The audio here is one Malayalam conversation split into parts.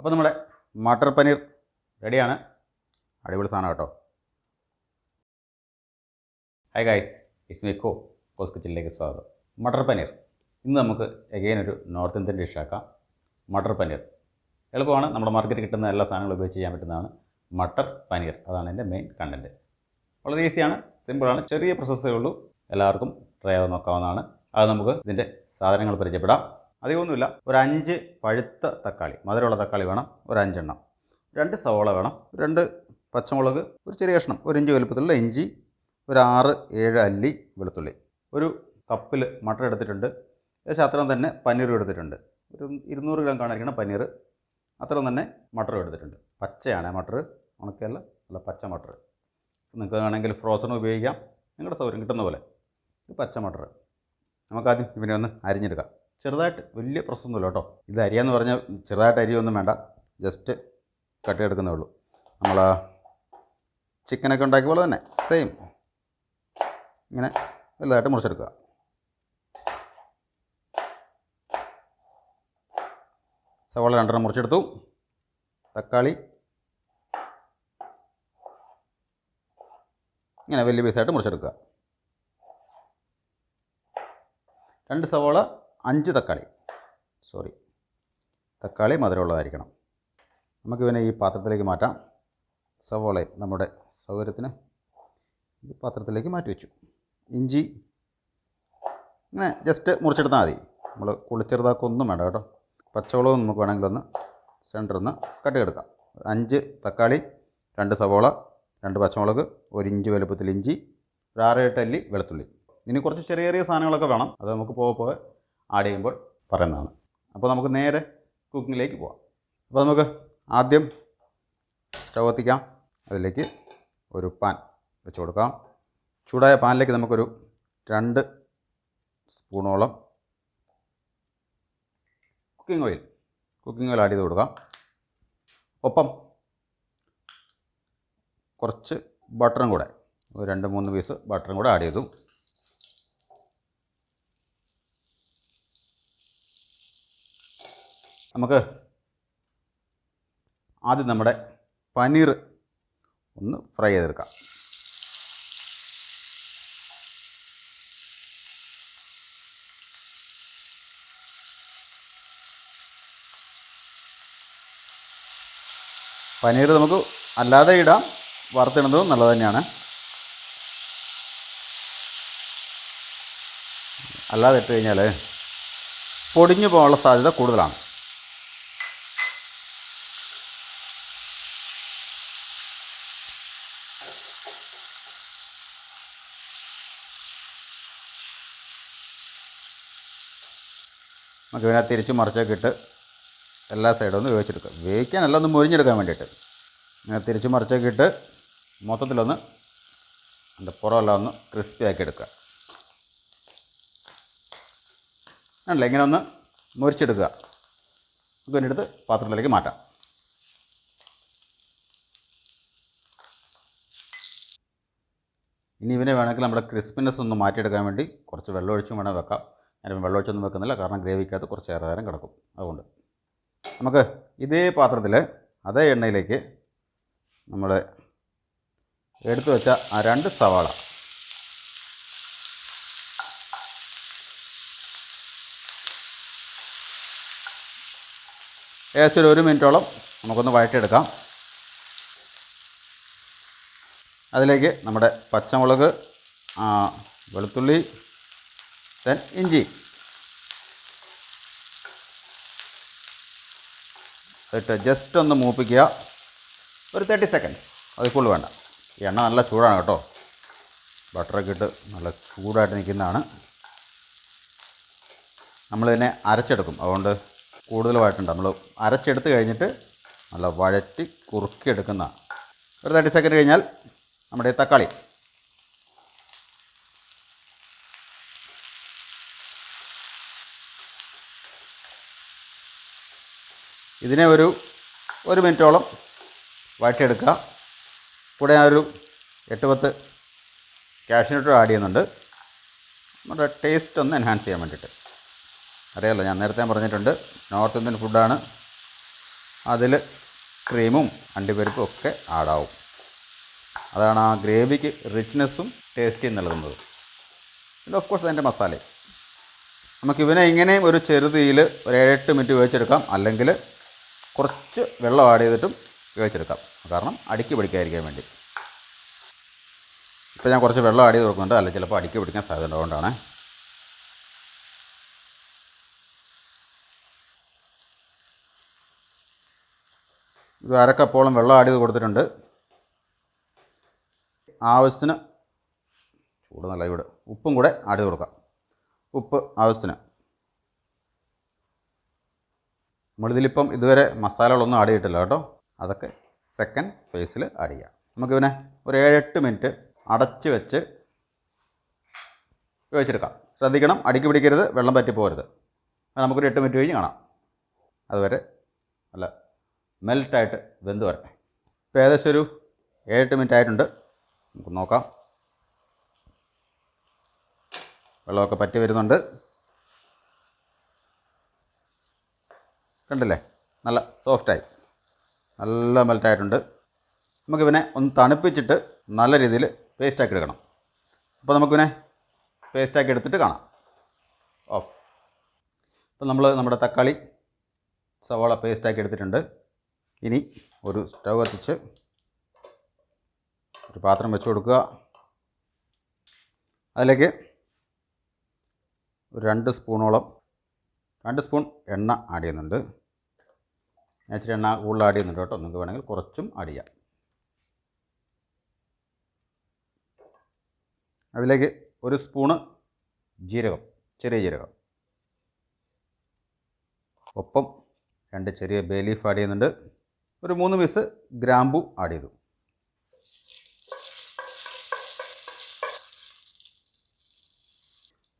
അപ്പോൾ നമ്മുടെ മട്ടർ പനീർ റെഡിയാണ്. അടിപൊളി സാധനം കേട്ടോ. Hi guys Ismiko കോസ് കിച്ചണിലേക്ക് സ്വാഗതം. മട്ടർ പനീർ. ഇന്ന് നമുക്ക് എഗെയിൻ ഒരു നോർത്ത് ഇന്ത്യൻ ഡിഷാക്കാം മട്ടർ പനീർ. എളുപ്പമാണ്. നമ്മുടെ മാർക്കറ്റിൽ കിട്ടുന്ന എല്ലാ സാധനങ്ങളും ഉപയോഗിച്ച് ചെയ്യാൻ പറ്റുന്നതാണ് മട്ടർ പനീർ. അതാണ് എന്റെ മെയിൻ കണ്ടന്റ് വളരെ ഈസിയാണ് സിമ്പിളാണ് ചെറിയ പ്രോസസ്സേ ഉള്ളൂ. എല്ലാവർക്കും ട്രൈ ആവാൻ നോക്കാവുന്നതാണ്. അത് നമുക്ക് ഇതിന്റെ സാധനങ്ങൾ പരിചയപ്പെടാം. അധികമൊന്നുമില്ല. ഒരു അഞ്ച് പഴുത്ത തക്കാളി മധുരമുള്ള തക്കാളി വേണം ഒരു അഞ്ചെണ്ണം രണ്ട് സവോള വേണം രണ്ട് പച്ചമുളക് ഒരു ചെറിയ കഷ്ണം ഒരു ഇഞ്ച് വലുപ്പത്തിലുള്ള ഇഞ്ചി ഒരു ആറ് ഏഴ് അല്ലി വെളുത്തുള്ളി. ഒരു കപ്പിൽ മട്ടർ എടുത്തിട്ടുണ്ട്. ഏകദേശം അത്രയും തന്നെ പനീറും എടുത്തിട്ടുണ്ട്. ഒരു ഇരുന്നൂറ് ഗ്രാം കാണിക്കണം പനീർ അത്രയും തന്നെ മട്ടർ എടുത്തിട്ടുണ്ട്. പച്ചയാണ് മട്ടർ ഉണക്കയല്ല നല്ല പച്ച മട്ടർ. നിങ്ങൾക്ക് വേണമെങ്കിൽ ഫ്രോസൺ ഉപയോഗിക്കാം. നിങ്ങളുടെ സൗകര്യം കിട്ടുന്ന പോലെ. ഇത് പച്ച മട്ടർ. നമുക്കാദ്യം ഇവനെ ഒന്ന് അരിഞ്ഞെടുക്കാം. ചെറുതായിട്ട് വലിയ പ്രശ്നമൊന്നുമില്ല കേട്ടോ. ഇത് അരിയാന്ന് പറഞ്ഞാൽ ചെറുതായിട്ട് അരിയൊന്നും വേണ്ട. ജസ്റ്റ് കട്ടിയെടുക്കുന്നേ ഉള്ളൂ. നമ്മൾ ചിക്കനൊക്കെ ഉണ്ടാക്കിയ പോലെ തന്നെ സെയിം ഇങ്ങനെ വലുതായിട്ട് മുറിച്ചെടുക്കുക. സവാള രണ്ടെണ്ണം മുറിച്ചെടുത്തു. തക്കാളി. ഇങ്ങനെ വലിയ പീസായിട്ട് മുറിച്ചെടുക്കുക. രണ്ട് സവാള അഞ്ച് തക്കാളി. സോറി തക്കാളി മധുരമുള്ളതായിരിക്കണം. നമുക്ക് പിന്നെ ഈ പാത്രത്തിലേക്ക് മാറ്റാം. സവോളയും നമ്മുടെ സൗകര്യത്തിന് ഈ പാത്രത്തിലേക്ക് മാറ്റി വെച്ചു. ഇഞ്ചി. ഇങ്ങനെ ജസ്റ്റ് മുറിച്ചെടുത്താൽ മതി. നമ്മൾ കുളിച്ചെറുതാക്കൊന്നും വേണ്ട കേട്ടോ. പച്ചവളവും നമുക്ക് വേണമെങ്കിൽ ഒന്ന് സെന്ററിൽ നിന്ന് കട്ടിയെടുക്കാം അഞ്ച് തക്കാളി രണ്ട് സവോള രണ്ട് പച്ചമുളക് ഒരു ഇഞ്ച് വലുപ്പത്തിൽ ഇഞ്ചി ഒരു ആറ് എട്ട് അല്ലി വെളുത്തുള്ളി. ഇനി കുറച്ച് ചെറിയ ചെറിയ സാധനങ്ങളൊക്കെ വേണം. അത് നമുക്ക് പോകെ പോകെ ആഡ് ചെയ്യുമ്പോൾ പറയുന്നതാണ്. അപ്പോൾ നമുക്ക് നേരെ കുക്കിങ്ങിലേക്ക് പോവാം. അപ്പോൾ നമുക്ക് ആദ്യം സ്റ്റൗ കത്തിക്കാം. അതിലേക്ക് ഒരു പാൻ വെച്ച് കൊടുക്കാം. ചൂടായ പാനിലേക്ക് നമുക്കൊരു രണ്ട് സ്പൂണോളം cooking oil cooking oil add ചെയ്ത് കൊടുക്കാം. ഒപ്പം കുറച്ച് ബട്ടറും കൂടെ ഒരു രണ്ട് മൂന്ന് പീസ് ബട്ടറും കൂടെ ആഡ് ചെയ്തു. നമുക്ക് ആദ്യം നമ്മുടെ പനീർ ഒന്ന് ഫ്രൈ ചെയ്തെടുക്കാം. പനീർ നമുക്ക് അല്ലാതെ ഇടാം വറുത്തിടുന്നതും നല്ലത് തന്നെയാണ്. അല്ലാതെ ഇട്ട് കഴിഞ്ഞാൽ പൊടിഞ്ഞു പോകാനുള്ള സാധ്യത കൂടുതലാണ്. നമുക്ക് ഇതിനകത്ത് തിരിച്ച് മറിച്ചൊക്കെ ഇട്ട് എല്ലാ സൈഡും ഒന്ന് വേവിച്ചെടുക്കുക. വേവിക്കാനല്ല ഒന്ന് മുരിഞ്ഞെടുക്കാൻ വേണ്ടിയിട്ട്. ഇങ്ങനെ തിരിച്ച് മറിച്ചൊക്കെ ഇട്ട് മൊത്തത്തിലൊന്ന് അതിന്റെ പുറമെല്ലാം ഒന്ന് ക്രിസ്പി ആക്കി എടുക്കുക. അല്ല ഇങ്ങനെ ഒന്ന് മുരിച്ചെടുക്കുക. നമുക്ക് അടുത്ത് പാത്രത്തിലേക്ക് മാറ്റാം. ഇനി ഇവനെ വേണമെങ്കിൽ നമ്മുടെ ക്രിസ്പിനെസ് ഒന്ന് മാറ്റിയെടുക്കാൻ വേണ്ടി കുറച്ച് വെള്ളമൊഴിച്ചും വേണം വെക്കാം. ഞാൻ വെള്ളമൊഴിച്ചൊന്നും വെക്കുന്നില്ല കാരണം ഗ്രേവിക്കകത്ത് കുറച്ച് ഏറെ നേരം കിടക്കും. അതുകൊണ്ട് നമുക്ക് ഇതേ പാത്രത്തിൽ അതേ എണ്ണയിലേക്ക് നമ്മൾ എടുത്തു വെച്ച ആ രണ്ട് സവാള. ഏകദേശം ഒരു മിനിറ്റോളം നമുക്കൊന്ന് വഴറ്റിയെടുക്കാം. അതിലേക്ക് നമ്മുടെ പച്ചമുളക് വെളുത്തുള്ളി ദെൻ ഇഞ്ചി. ഇട്ട് ജസ്റ്റ് ഒന്ന് മൂപ്പിക്കുക. ഒരു തേർട്ടി സെക്കൻഡ് അതിൽ കൂടുതൽ വേണ്ട. എണ്ണ നല്ല ചൂടാണ് കേട്ടോ. ബട്ടറൊക്കെ ഇട്ട് നല്ല ചൂടായിട്ട് നിൽക്കുന്നതാണ്. നമ്മളിതിനെ അരച്ചെടുക്കും. അതുകൊണ്ട് കൂടുതലുമായിട്ടുണ്ട്. നമ്മൾ അരച്ചെടുത്ത് കഴിഞ്ഞിട്ട് നല്ല വഴറ്റി കുറുക്കിയെടുക്കുന്ന ഒരു തേർട്ടി സെക്കൻഡ് കഴിഞ്ഞാൽ നമ്മുടെ തക്കാളി. ഇതിനെ ഒരു ഒരു മിനിറ്റോളം വാട്ടിയെടുക്കുക കൂടെ ഞാൻ ഒരു എട്ട് പത്ത് കാഷ്യൂനട്ട് ആഡ് ചെയ്യുന്നുണ്ട്. നമ്മുടെ ടേസ്റ്റ് ഒന്ന് എൻഹാൻസ് ചെയ്യാൻ വേണ്ടിയിട്ട്. അറിയാമല്ലോ ഞാൻ നേരത്തെ പറഞ്ഞിട്ടുണ്ട് നോർത്ത് ഇന്ത്യൻ ഫുഡാണ് അതിൽ ക്രീമും അണ്ടിപ്പരിപ്പും ഒക്കെ ആഡാവും അതാണ് ആ ഗ്രേവിക്ക് റിച്ച്നെസ്സും ടേസ്റ്റിയും നൽകുന്നത്. പിന്നെ ഓഫ് കോഴ്സ് അതിന്റെ മസാല. നമുക്ക് ഇവനെ ഇങ്ങനെയും ഒരു ചെറുതീയിൽ ഒരു ഏഴെട്ട് മിനിറ്റ് വേവിച്ചെടുക്കാം. അല്ലെങ്കിൽ കുറച്ച് വെള്ളം ആഡ് ചെയ്തിട്ടും വേവിച്ചെടുക്കാം. കാരണം അടുക്കി പിടിക്കാതിരിക്കാൻ വേണ്ടി. ഇപ്പോൾ ഞാൻ കുറച്ച് വെള്ളം ആഡ് ചെയ്ത് കൊടുക്കുന്നുണ്ട്. അല്ലെങ്കിൽ ചിലപ്പോൾ അടുക്കി പിടിക്കാൻ സാധ്യത ഉള്ളതുകൊണ്ടാണ്. ഇത് അരക്കപ്പോളം വെള്ളം ആഡ് ചെയ്ത് കൊടുത്തിട്ടുണ്ട്. ആവശ്യത്തിന് ചൂട് നല്ല ഇവിടെ ഉപ്പും കൂടെ ആട് കൊടുക്കാം. ഉപ്പ് ആവശ്യത്തിന്. നമ്മളിതിലിപ്പം ഇതുവരെ മസാലകളൊന്നും ആഡ് ചെയ്തിട്ടില്ല കേട്ടോ. അതൊക്കെ സെക്കൻഡ് ഫേസിൽ ആഡ് ചെയ്യാം. നമുക്കിവനെ ഒരു ഏഴെട്ട് മിനിറ്റ് അടച്ച് വെച്ച് വേവിച്ചെടുക്കാം. ശ്രദ്ധിക്കണം അടിക്ക് പിടിക്കരുത് വെള്ളം പറ്റി പോകരുത്. നമുക്കൊരു എട്ട് മിനിറ്റ് കഴിഞ്ഞ് കാണാം. അതുവരെ നല്ല മെൽറ്റായിട്ട് വെന്ത് വരട്ടെ. ഇപ്പോൾ ഏകദേശം ഒരു ഏഴെട്ട് മിനിറ്റ് ആയിട്ടുണ്ട്. നമുക്ക് നോക്കാം. വെള്ളമൊക്കെ പറ്റി വരുന്നുണ്ട്. കണ്ടില്ലേ? നല്ല സോഫ്റ്റായി. നല്ല മെൽറ്റായിട്ടുണ്ട്. നമുക്കിവനെ ഒന്ന് തണുപ്പിച്ചിട്ട് നല്ല രീതിയിൽ പേസ്റ്റാക്കി എടുക്കണം. അപ്പോൾ നമുക്കിവനെ പേസ്റ്റാക്കി എടുത്തിട്ട് കാണാം. ഓഫ്. അപ്പോൾ നമ്മൾ നമ്മുടെ തക്കാളി സവാള പേസ്റ്റാക്കി എടുത്തിട്ടുണ്ട്. ഇനി ഒരു സ്റ്റൗ കത്തിച്ച് ഒരു പാത്രം വെച്ച് കൊടുക്കുക. അതിലേക്ക് ഒരു രണ്ട് സ്പൂണോളം രണ്ട് സ്പൂൺ എണ്ണ ആഡ് ചെയ്യുന്നുണ്ട്. ഇച്ചിരി എണ്ണ കൂടുതൽ ആഡ് ചെയ്യുന്നുണ്ട് കേട്ടോ. നിങ്ങൾക്ക് വേണമെങ്കിൽ കുറച്ചും ആഡ് ചെയ്യാം. അതിലേക്ക് ഒരു സ്പൂണ് ജീരകം ചെറിയ ജീരകം. ഒപ്പം രണ്ട് ചെറിയ ബേ ലീഫ് ആഡ് ചെയ്യുന്നുണ്ട്. ഒരു മൂന്ന് പീസ് ഗ്രാമ്പു ആഡ് ചെയ്തു.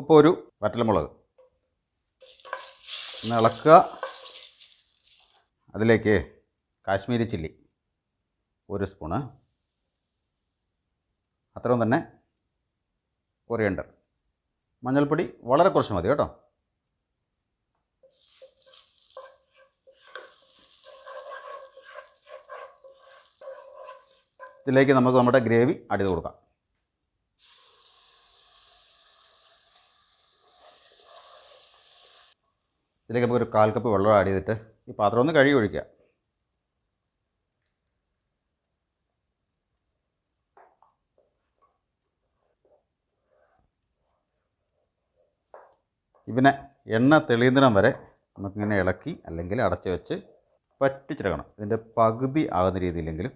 ഒപ്പം ഒരു വറ്റൽമുളക്. ഒന്ന് ഇളക്കുക. അതിലേക്ക് കാശ്മീരി ചില്ലി ഒരു സ്പൂണ്. അത്രയും തന്നെ കൊറിയണ്ടർ മഞ്ഞൾപ്പൊടി വളരെ കുറച്ച് മതി കേട്ടോ. ഇതിലേക്ക് നമുക്ക് നമ്മുടെ ഗ്രേവി അടിത് കൊടുക്കാം. ഇതിലേക്ക് നമുക്ക് ഒരു കാൽ കപ്പ് വെള്ളം ആഡ് ചെയ്തിട്ട് ഈ പാത്രം ഒന്ന് കഴുകി ഒഴിക്കുക. ഇവനെ എണ്ണ തെളിയുന്നിടം വരെ നമുക്കിങ്ങനെ ഇളക്കി അല്ലെങ്കിൽ അടച്ചു വെച്ച് പറ്റിച്ചെടുക്കണം ഇതിന്റെ പകുതി ആകുന്ന രീതിയിലെങ്കിലും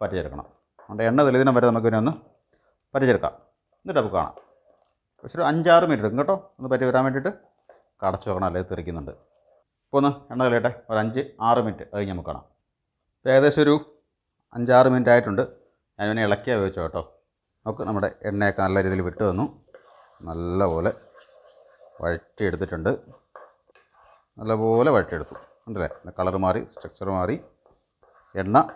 പറ്റിച്ചെടുക്കണം അതുകൊണ്ട് എണ്ണ തെളിയുന്നിടം വരെ നമുക്കിതിനെ ഒന്ന് പറ്റിച്ചെടുക്കാം എന്നിട്ട് നമുക്ക് കാണാം. പക്ഷേ ഒരു അഞ്ചാറ് മിനിറ്റ് എടുക്കും കേട്ടോ. ഒന്ന് പറ്റി വരാൻ വേണ്ടിയിട്ട്. കടച്ചു വെക്കണം അല്ലെങ്കിൽ തെറിക്കുന്നുണ്ട്. ഇപ്പോൾ ഒന്ന് എണ്ണ കളിയട്ടെ ഒരു അഞ്ച് ആറ് മിനിറ്റ്. അത് നമുക്ക് കാണാം. ഏകദേശം ഒരു അഞ്ചാറ് മിനിറ്റ് ആയിട്ടുണ്ട്. ഞാനിവനെ ഇളക്കിയാൽ ഉപയോഗിച്ചോ കേട്ടോ. നമുക്ക് നമ്മുടെ എണ്ണയൊക്കെ നല്ല രീതിയിൽ വിട്ട് തന്നു നല്ലപോലെ വഴറ്റിയെടുത്തിട്ടുണ്ട്. നല്ലപോലെ വഴറ്റിയെടുത്തു. ഉണ്ടല്ലേ കളർ മാറി സ്ട്രക്ചർ മാറി. എണ്ണ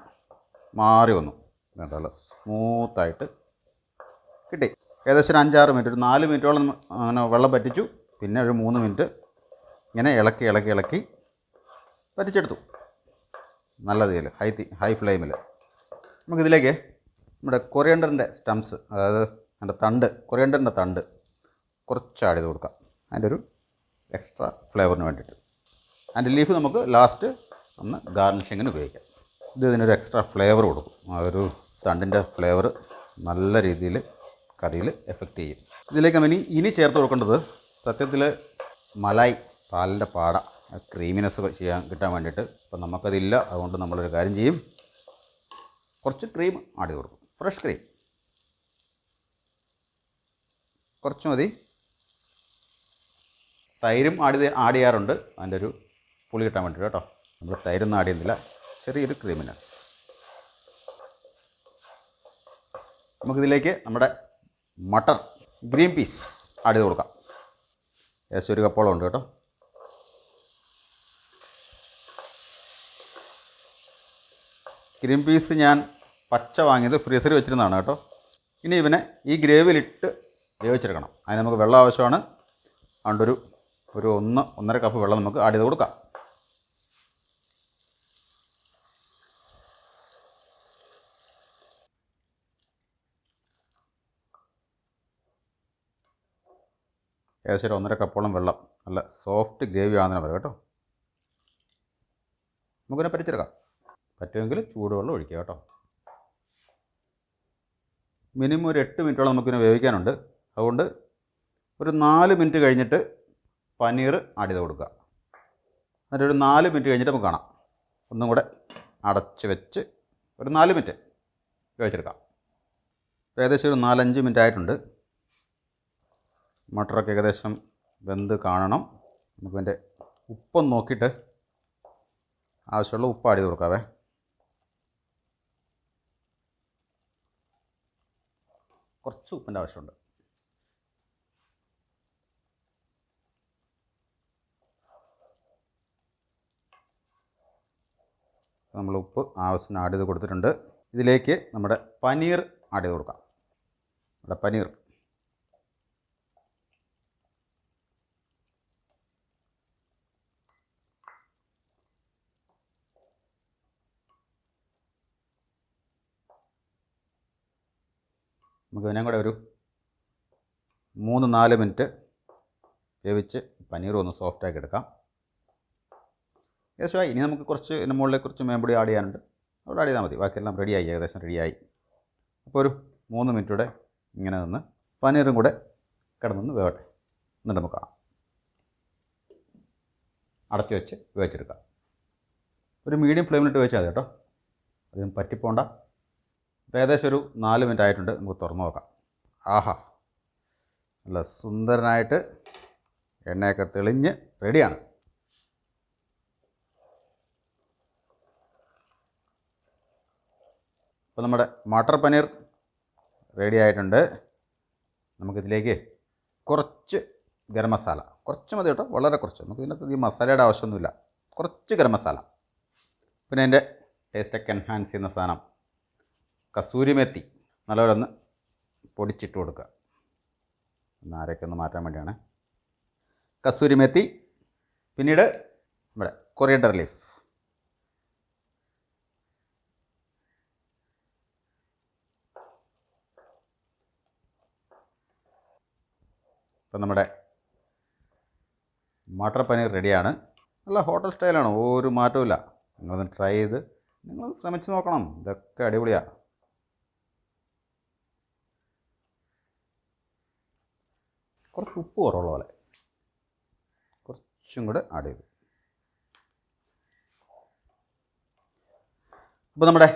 മാറി വന്നു. നല്ല സ്മൂത്തായിട്ട് കിട്ടി. ഏകദേശം ഒരു അഞ്ചാറ് മിനിറ്റ് ഒരു നാല് മിനിറ്റോളം അങ്ങനെ വെള്ളം പറ്റിച്ചു. പിന്നെ ഒരു മൂന്ന് മിനിറ്റ് ഇങ്ങനെ ഇളക്കി ഇളക്കി ഇളക്കി വരച്ചെടുത്തു. നല്ല തീയിൽ ഹൈ തീ ഹൈ ഫ്ലെയിമിൽ നമുക്കിതിലേക്ക് നമ്മുടെ കൊറിയണ്ടറിന്റെ സ്റ്റംസ് അതായത് അതിന്റെ തണ്ട് കൊറിയണ്ടറിന്റെ തണ്ട് കുറച്ച് ആഡ് ചെയ്ത് കൊടുക്കാം. അതിന്റെ ഒരു എക്സ്ട്രാ ഫ്ലേവറിന് വേണ്ടിയിട്ട്. അതിന്റെ ലീഫ് നമുക്ക് ലാസ്റ്റ് ഒന്ന് ഗാർണിഷിങ്ങിന് ഉപയോഗിക്കാം. ഇത് ഇതിനൊരു എക്സ്ട്രാ ഫ്ലേവർ കൊടുക്കും. ആ ഒരു തണ്ടിന്റെ ഫ്ലേവർ നല്ല രീതിയിൽ കറിയിൽ എഫക്റ്റ് ചെയ്യും. ഇതിലേക്ക് ഇനി ഇനി ചേർത്ത് കൊടുക്കേണ്ടത് സത്യത്തിൽ മലായി. പാലിന്റെ പാട ക്രീമിനെസ് ചെയ്യാൻ കിട്ടാൻ വേണ്ടിയിട്ട് ഇപ്പം നമുക്കതില്ല അതുകൊണ്ട് നമ്മളൊരു കാര്യം ചെയ്യും. കുറച്ച് ക്രീം ആടി കൊടുക്കും. ഫ്രഷ് ക്രീം കുറച്ച് മതി. തൈരും ആടി ആഡ് ചെയ്യാറുണ്ട്. അതിന്റെ ഒരു പുളി കിട്ടാൻ വേണ്ടിയിട്ട് കേട്ടോ. നമ്മൾ തൈരൊന്നും ആഡ് ചെയ്യുന്നില്ല. ചെറിയൊരു ക്രീമിനെസ് നമുക്കിതിലേക്ക് നമ്മുടെ മട്ടർ ഗ്രീൻ പീസ് ആഡ് ചെയ്ത് കൊടുക്കാം. ഏകദേശം ഒരു കപ്പോളം ഉണ്ട് കേട്ടോ. ഗ്രീൻ പീസ് ഞാൻ പച്ച വാങ്ങിയത് ഫ്രീസറിൽ വെച്ചിരുന്നതാണ് കേട്ടോ. ഇനി ഇവനെ ഈ ഗ്രേവിയിലിട്ട് വേവിച്ചെടുക്കണം. അതിന് നമുക്ക് വെള്ളം ആവശ്യമാണ്. അതുകൊണ്ടൊരു ഒരു ഒരു ഒന്ന് ഒന്നര കപ്പ് വെള്ളം നമുക്ക് ആഡ് ചെയ്ത് കൊടുക്കാം. ഏകദേശം ഒരു ഒന്നര കപ്പോളം വെള്ളം. നല്ല സോഫ്റ്റ് ഗ്രേവി ആകുന്നതിന് പറയാം കേട്ടോ. നമുക്കിനെ പരിച്ചെടുക്കാം പറ്റുമെങ്കിൽ ചൂടുവെള്ളം ഒഴിക്കുക കേട്ടോ. മിനിമം ഒരു എട്ട് മിനിറ്റോളം നമുക്കിനെ വേവിക്കാനുണ്ട്. അതുകൊണ്ട് ഒരു നാല് മിനിറ്റ് കഴിഞ്ഞിട്ട് പനീർ ആഡ് ചെയ്ത് കൊടുക്കുക. എന്നിട്ട് ഒരു നാല് മിനിറ്റ് കഴിഞ്ഞിട്ട് നമുക്ക് കാണാം. ഒന്നും കൂടെ അടച്ച് വെച്ച് ഒരു നാല് മിനിറ്റ് വേവിച്ചെടുക്കാം. ഏകദേശം ഒരു നാലഞ്ച് മിനിറ്റ് ആയിട്ടുണ്ട്. മട്ടറൊക്കെ ഏകദേശം വെന്ത് കാണണം. നമുക്കതിന്റെ ഉപ്പൊന്ന് നോക്കിയിട്ട് ആവശ്യമുള്ള ഉപ്പ് ആഡ് ചെയ്ത് കൊടുക്കാവേ. കുറച്ച് ഉപ്പിന്റെ ആവശ്യമുണ്ട്. നമ്മൾ ഉപ്പ് ആവശ്യത്തിന് ആഡ് ചെയ്ത് കൊടുത്തിട്ടുണ്ട്. ഇതിലേക്ക് നമ്മുടെ പനീർ ആഡ് ചെയ്ത് കൊടുക്കാം. നമ്മുടെ പനീർ. നമുക്ക് ഇതിനെ കൂടെ ഒരു മൂന്ന് നാല് മിനിറ്റ് വേവിച്ച് പനീർ ഒന്ന് സോഫ്റ്റാക്കി എടുക്കാം. ഏകദേശമായി ഇനി നമുക്ക് കുറച്ച് ഇതിന്റെ മുകളിൽ കുറച്ച് മേമ്പൊടി ആഡ് ചെയ്യാനുണ്ട്. അവിടെ ആഡ് ചെയ്താൽ മതി. ബാക്കിയെല്ലാം റെഡിയായി ഏകദേശം റെഡിയായി അപ്പോൾ ഒരു മൂന്ന് മിനിറ്റ് കൂടെ ഇങ്ങനെ നിന്ന് പനീറും കൂടെ കിടന്നൊന്ന് വേവട്ടെ. എന്നിട്ട് നമുക്ക് അടച്ചു വെച്ച് വേവിച്ചെടുക്കാം. ഒരു മീഡിയം ഫ്ലെയിമിലിട്ട് വെച്ചാൽ മതി കേട്ടോ. അധികം പറ്റിപ്പോണ്ട. ഏകദേശം ഒരു നാല് മിനിറ്റ് ആയിട്ടുണ്ട്. നമുക്ക് തുറന്നു നോക്കാം. ആഹാ. നല്ല സുന്ദരനായിട്ട് എണ്ണയൊക്കെ തെളിഞ്ഞ് റെഡിയാണ്. അപ്പോൾ നമ്മുടെ മട്ടർ പനീർ റെഡി ആയിട്ടുണ്ട്. നമുക്കിതിലേക്ക് കുറച്ച് ഗരം മസാല. കുറച്ച് മതി കേട്ടോ. വളരെ കുറച്ച്. നമുക്ക് ഇതിനകത്ത് ഈ മസാലയുടെ ആവശ്യമൊന്നുമില്ല. കുറച്ച് ഗരം മസാല. പിന്നെ അതിന്റെ ടേസ്റ്റൊക്കെ എൻഹാൻസ് ചെയ്യുന്ന സാധനം. കസൂരി മെത്തി നല്ലപോലെ ഒന്ന് പൊടിച്ചിട്ട് കൊടുക്കുക. ഒന്ന് ആരൊക്കെ ഒന്ന് മാറ്റാൻ വേണ്ടിയാണ്. കസൂരി മെത്തി പിന്നീട് ഇവിടെ കൊറിയണ്ടർ ലീഫ്. ഇപ്പം നമ്മുടെ മട്ടർ പനീർ റെഡിയാണ്. നല്ല ഹോട്ടൽ സ്റ്റൈലാണ് ഒരു മാറ്റവും നിങ്ങളൊന്ന് ട്രൈ ചെയ്ത് നിങ്ങൾ ശ്രമിച്ച് നോക്കണം. ഇതൊക്കെ അടിപൊളിയാണ് കുറച്ച് ഉപ്പ് കുറവുള്ള പോലെ. കുറച്ചും കൂടെ ആഡ് ചെയ്തു. അപ്പോൾ നമ്മുടെ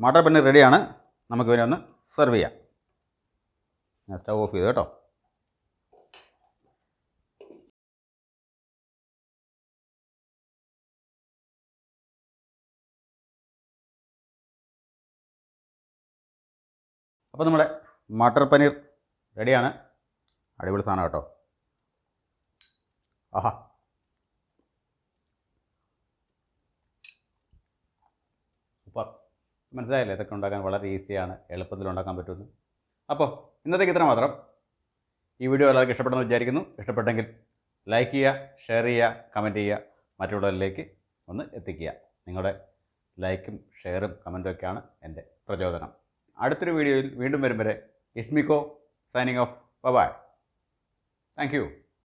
മട്ടർ പനീർ റെഡിയാണ് നമുക്ക് ഇവനെ ഒന്ന് സെർവ് ചെയ്യാം. ഞാൻ സ്റ്റവ് ഓഫ് ചെയ്തു കേട്ടോ. അപ്പോൾ നമ്മുടെ മട്ടർ പനീർ റെഡിയാണ് അടിപൊളി സാധനം കേട്ടോ. ആഹാ. സൂപ്പർ. മനസ്സിലായില്ലേ? ഇതൊക്കെ ഉണ്ടാക്കാൻ വളരെ ഈസിയാണ്. എളുപ്പത്തിൽ ഉണ്ടാക്കാൻ പറ്റുമെന്ന്. അപ്പോൾ ഇന്നത്തേക്ക് ഇത്ര മാത്രം. ഈ വീഡിയോ എല്ലാവർക്കും ഇഷ്ടപ്പെടുന്നു വിചാരിക്കുന്നു. ഇഷ്ടപ്പെട്ടെങ്കിൽ ലൈക്ക് ചെയ്യുക ഷെയർ ചെയ്യുക കമന്റ് ചെയ്യുക. മറ്റുള്ളവരിലേക്ക് ഒന്ന് എത്തിക്കുക. നിങ്ങളുടെ ലൈക്കും ഷെയറും കമന്റും ഒക്കെയാണ് എന്റെ പ്രചോദനം. അടുത്തൊരു വീഡിയോയിൽ വീണ്ടും വരും വരെ Ismiko signing off. Bye. Thank you.